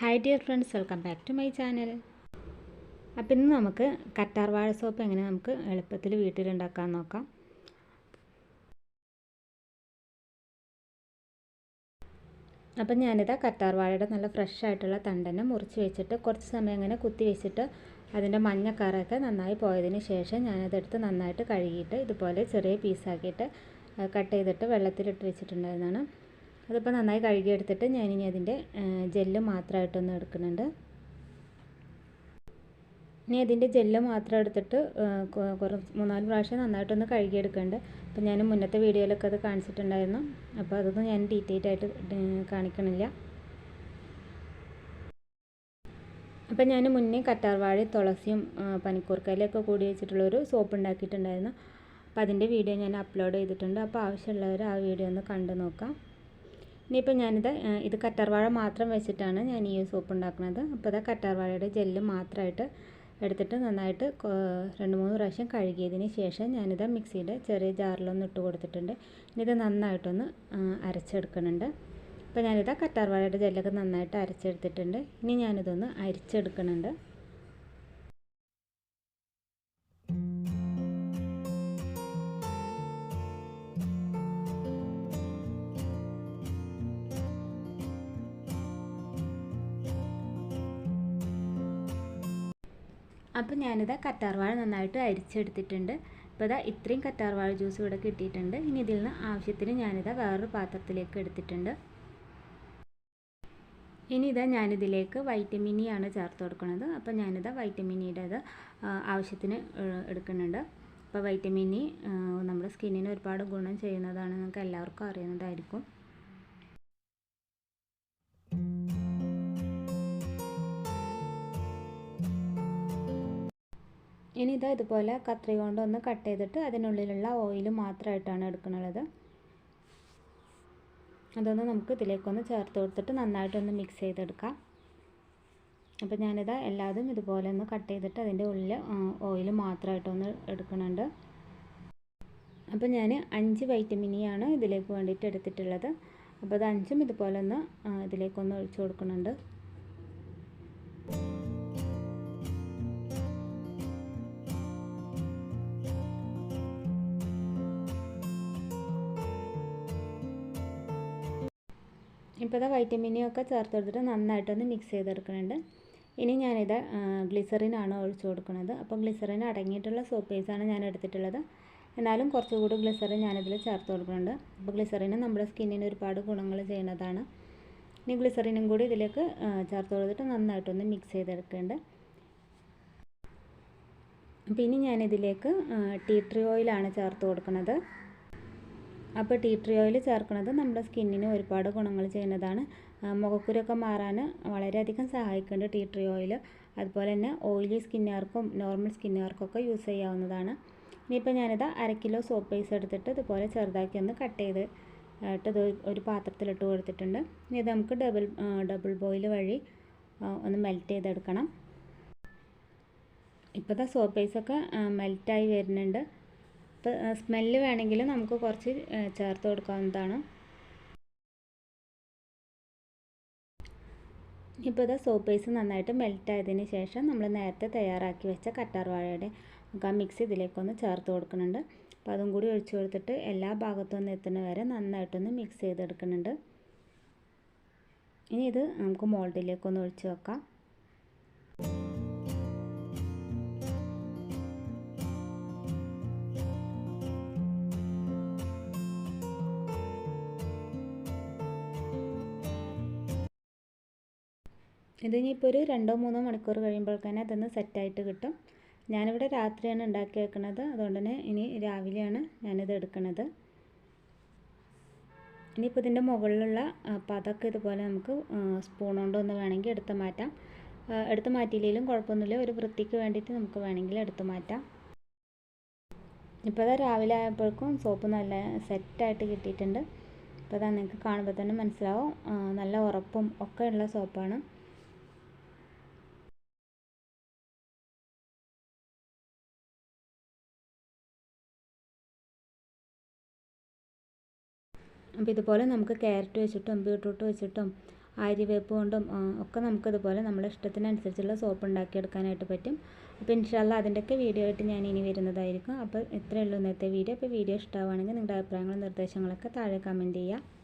Hi dear friends welcome back to my channel അപ്പം ഇന്ന് നമുക്ക് കറ്റാർ വാഴ സോപ്പ് എങ്ങനെ നമുക്ക് എളുപ്പത്തിൽ വീട്ടിലുണ്ടാക്കാൻ നോക്കാം. അപ്പം ഞാനിതാ കറ്റാർ വാഴയുടെ നല്ല ഫ്രഷ് ആയിട്ടുള്ള തണ്ടനെ മുറിച്ച് വെച്ചിട്ട് കുറച്ച് സമയം ഇങ്ങനെ കുത്തി വെച്ചിട്ട് അതിന്റെ മഞ്ഞക്കറയൊക്കെ നന്നായി പോയതിന് ശേഷം ഞാനതെടുത്ത് നന്നായിട്ട് കഴുകിയിട്ട് ഇതുപോലെ ചെറിയ പീസാക്കിയിട്ട് കട്ട് ചെയ്തിട്ട് വെള്ളത്തിലിട്ട് വെച്ചിട്ടുണ്ടായിരുന്നതാണ്. അതിപ്പോൾ നന്നായി കഴുകിയെടുത്തിട്ട് ഞാനിനി അതിന്റെ ജെല്ല് മാത്രമായിട്ടൊന്ന് എടുക്കുന്നുണ്ട്. ഇനി അതിന്റെ ജെല്ല് മാത്രം എടുത്തിട്ട് കുറച്ച് മൂന്നാൽ പ്രാവശ്യം നന്നായിട്ടൊന്ന് കഴുകിയെടുക്കുന്നുണ്ട്. അപ്പോൾ ഞാൻ മുന്നത്തെ വീഡിയോയിലൊക്കെ അത് കാണിച്ചിട്ടുണ്ടായിരുന്നു. അപ്പോൾ അതൊന്നും ഞാൻ ഡീറ്റെയിൽ ആയിട്ട് കാണിക്കണില്ല. അപ്പം ഞാൻ മുന്നേ കറ്റാർവാഴ തുളസിയും പനിക്കൂർക്കയിലൊക്കെ കൂടി വെച്ചിട്ടുള്ളൊരു സോപ്പ് ഉണ്ടാക്കിയിട്ടുണ്ടായിരുന്നു. അപ്പോൾ അതിന്റെ വീഡിയോ ഞാൻ അപ്ലോഡ് ചെയ്തിട്ടുണ്ട്. അപ്പോൾ ആവശ്യമുള്ളവർ ആ വീഡിയോ ഒന്ന് കണ്ടു നോക്കാം. ഇനിയിപ്പോൾ ഞാനിത് ഇത് കറ്റാർവാഴ മാത്രം വെച്ചിട്ടാണ് ഞാൻ ഈ സോപ്പ് ഉണ്ടാക്കുന്നത്. അപ്പോൾ ഇതാ കറ്റാർവാഴയുടെ ജെല്ല് മാത്രമായിട്ട് എടുത്തിട്ട് നന്നായിട്ട് രണ്ട് മൂന്ന് പ്രാവശ്യം കഴുകിയതിന് ശേഷം ഞാനിത് മിക്സിയുടെ ചെറിയ ജാറിലൊന്ന് ഇട്ട് കൊടുത്തിട്ടുണ്ട്. ഇനി ഇത് നന്നായിട്ടൊന്ന് അരച്ചെടുക്കുന്നുണ്ട്. അപ്പോൾ ഞാനിത് കറ്റാർവാഴയുടെ ജെല്ലൊക്കെ നന്നായിട്ട് അരച്ചെടുത്തിട്ടുണ്ട്. ഇനി ഞാനിതൊന്ന് അരിച്ചെടുക്കുന്നുണ്ട്. അപ്പോൾ ഞാനിത് കറ്റാർവാഴ നന്നായിട്ട് അരിച്ചെടുത്തിട്ടുണ്ട്. അപ്പോൾ ഇതാ ഇത്രയും കറ്റാർവാഴ ജ്യൂസ് ഇവിടെ കിട്ടിയിട്ടുണ്ട്. ഇനി ഇതിൽ നിന്ന് ആവശ്യത്തിന് ഞാനിത് വേറൊരു പാത്രത്തിലേക്ക് എടുത്തിട്ടുണ്ട്. ഇനി ഇതാ ഞാനിതിലേക്ക് വൈറ്റമിൻ ഇ ആണ് ചേർത്ത് കൊടുക്കുന്നത്. അപ്പോൾ ഞാനിത് വൈറ്റമിൻ ഇത് ആവശ്യത്തിന് എടുക്കുന്നുണ്ട്. അപ്പോൾ വൈറ്റമിൻ ഇ നമ്മുടെ സ്കിന്നിന് ഒരുപാട് ഗുണം ചെയ്യുന്നതാണ്. നിങ്ങൾക്ക് എല്ലാവർക്കും അറിയുന്നതായിരിക്കും. ഇനി ഇത് ഇതുപോലെ കത്രി കൊണ്ട് ഒന്ന് കട്ട് ചെയ്തിട്ട് അതിനുള്ളിലുള്ള ഓയിൽ മാത്രമായിട്ടാണ് എടുക്കുന്നത്. അതൊന്ന് നമുക്ക് ഇതിലേക്കൊന്ന് ചേർത്ത് കൊടുത്തിട്ട് നന്നായിട്ടൊന്ന് മിക്സ് ചെയ്തെടുക്കാം. അപ്പോൾ ഞാനിത് എല്ലാതും ഇതുപോലെ ഒന്ന് കട്ട് ചെയ്തിട്ട് അതിന്റെ ഉള്ളിൽ ഓയിൽ മാത്രമായിട്ടൊന്ന് എടുക്കുന്നുണ്ട്. അപ്പോൾ ഞാൻ അഞ്ച് വൈറ്റമിനിയാണ് ഇതിലേക്ക് വേണ്ടിയിട്ട് എടുത്തിട്ടുള്ളത്. അപ്പോൾ അത് അഞ്ചും ഇതുപോലെ ഒന്ന് ഇതിലേക്കൊന്ന് ഒഴിച്ചു കൊടുക്കുന്നുണ്ട്. ഇപ്പോൾ ഇതാ വൈറ്റമിനൊക്കെ ചേർത്ത് കൊടുത്തിട്ട് നന്നായിട്ടൊന്ന് മിക്സ് ചെയ്തെടുക്കുന്നുണ്ട്. ഇനി ഞാനിത് ഗ്ലിസറിനാണ് ഒഴിച്ചു കൊടുക്കുന്നത്. അപ്പോൾ ഗ്ലിസറിൻ അടങ്ങിയിട്ടുള്ള സോപ്പ് പേസാണ് ഞാൻ എടുത്തിട്ടുള്ളത്. എന്നാലും കുറച്ചുകൂടി ഗ്ലിസറിൻ ഞാനിതിൽ ചേർത്ത് കൊടുക്കുന്നുണ്ട്. അപ്പോൾ ഗ്ലിസറിന് നമ്മുടെ സ്കിന്നിന് ഒരുപാട് ഗുണങ്ങൾ ചെയ്യുന്നതാണ്. ഇനി ഗ്ലിസറിനും കൂടി ഇതിലേക്ക് ചേർത്ത് കൊടുത്തിട്ട് നന്നായിട്ടൊന്ന് മിക്സ് ചെയ്തെടുക്കുന്നുണ്ട്. അപ്പോൾ ഇനി ഞാനിതിലേക്ക് ടീ ട്രീ ഓയിലാണ് ചേർത്ത് കൊടുക്കുന്നത്. അപ്പോൾ ടീ ട്രീ ഓയിൽ ചേർക്കുന്നത് നമ്മുടെ സ്കിന്നിന് ഒരുപാട് ഗുണങ്ങൾ ചെയ്യുന്നതാണ്. മുഖക്കുരൊക്കെ മാറാൻ വളരെയധികം സഹായിക്കുന്നുണ്ട് ടീ ട്രീ ഓയിൽ. അതുപോലെ തന്നെ ഓയിലി സ്കിന്നുകാർക്കും നോർമൽ സ്കിന്നുകാർക്കൊക്കെ യൂസ് ചെയ്യാവുന്നതാണ്. ഇനിയിപ്പോൾ ഞാനിത് അര കിലോ സോപ്പ് പൈസ എടുത്തിട്ട് ഇതുപോലെ ചെറുതാക്കി ഒന്ന് കട്ട് ചെയ്ത് ഇട്ട് ഒരു പാത്രത്തിലിട്ട് കൊടുത്തിട്ടുണ്ട്. ഇനി ഇത് നമുക്ക് ഡബിൾ ഡബിൾ ബോയിൽ വഴി ഒന്ന് മെൽറ്റ് ചെയ്തെടുക്കണം. ഇപ്പോൾ ഇതാ സോപ്പ് പൈസൊക്കെ മെൽറ്റായി വരുന്നുണ്ട്. ഇപ്പോൾ സ്മെല്ല് വേണമെങ്കിൽ നമുക്ക് കുറച്ച് ചേർത്ത് കൊടുക്കാവുന്നതാണ്. ഇപ്പോൾ ഇത് സോപ്പ് ഐസ് നന്നായിട്ട് മെൽറ്റ് ആയതിന് ശേഷം നമ്മൾ നേരത്തെ തയ്യാറാക്കി വെച്ച കറ്റാർ വാഴയുടെ ആ മിക്സ് ഇതിലേക്കൊന്ന് ചേർത്ത് കൊടുക്കുന്നുണ്ട്. അപ്പോൾ അതും കൂടി ഒഴിച്ചു കൊടുത്തിട്ട് എല്ലാ ഭാഗത്തും ഒന്ന് എത്തുന്ന വരെ നന്നായിട്ടൊന്ന് മിക്സ് ചെയ്തെടുക്കുന്നുണ്ട്. ഇനി ഇത് നമുക്ക് മോൾഡിലേക്കൊന്ന് ഒഴിച്ച് വെക്കാം. ഇതിനിപ്പോൾ ഒരു രണ്ടോ മൂന്നോ മണിക്കൂർ കഴിയുമ്പോഴേക്കന്നെ അതൊന്ന് സെറ്റായിട്ട് കിട്ടും. ഞാനിവിടെ രാത്രിയാണ് ഉണ്ടാക്കി വെക്കുന്നത്. അതുകൊണ്ട് തന്നെ ഇനി രാവിലെയാണ് ഞാനിത് എടുക്കുന്നത്. ഇനിയിപ്പോൾ ഇതിന്റെ മുകളിലുള്ള പതൊക്കെ ഇതുപോലെ നമുക്ക് സ്പൂൺ കൊണ്ടൊന്ന് വേണമെങ്കിൽ എടുത്ത് മാറ്റാം. എടുത്ത് മാറ്റിയില്ലെങ്കിലും കുഴപ്പമൊന്നുമില്ല. ഒരു വൃത്തിക്ക് വേണ്ടിയിട്ട് നമുക്ക് വേണമെങ്കിൽ എടുത്ത് മാറ്റാം. ഇപ്പോൾ അതാ രാവിലെ ആയപ്പോഴേക്കും സോപ്പ് നല്ല സെറ്റായിട്ട് കിട്ടിയിട്ടുണ്ട്. അപ്പോൾ അതാ നിങ്ങൾക്ക് കാണുമ്പോൾ തന്നെ മനസ്സിലാവും. നല്ല ഉറപ്പും ഒക്കെ ഉള്ള സോപ്പാണ് അപ്പോൾ ഇതുപോലെ നമുക്ക് ക്യാരറ്റ് വെച്ചിട്ടും ബീട്രൂട്ട് വെച്ചിട്ടും ആര്യവേപ്പ് കൊണ്ടും ഒക്കെ നമുക്കിതുപോലെ നമ്മുടെ ഇഷ്ടത്തിനനുസരിച്ചുള്ള സോപ്പ് ഉണ്ടാക്കിയെടുക്കാനായിട്ട് പറ്റും. അപ്പോൾ ഇൻഷാല്ല അതിന്റെയൊക്കെ വീഡിയോ ആയിട്ട് ഞാൻ ഇനി വരുന്നതായിരിക്കും. അപ്പോൾ ഇത്രയേ ഉള്ളൂ ഇന്നത്തെ വീഡിയോ. അപ്പോൾ വീഡിയോ ഇഷ്ടമാവുകയാണെങ്കിൽ നിങ്ങളുടെ അഭിപ്രായങ്ങളും നിർദ്ദേശങ്ങളൊക്കെ താഴെ കമന്റ് ചെയ്യുക.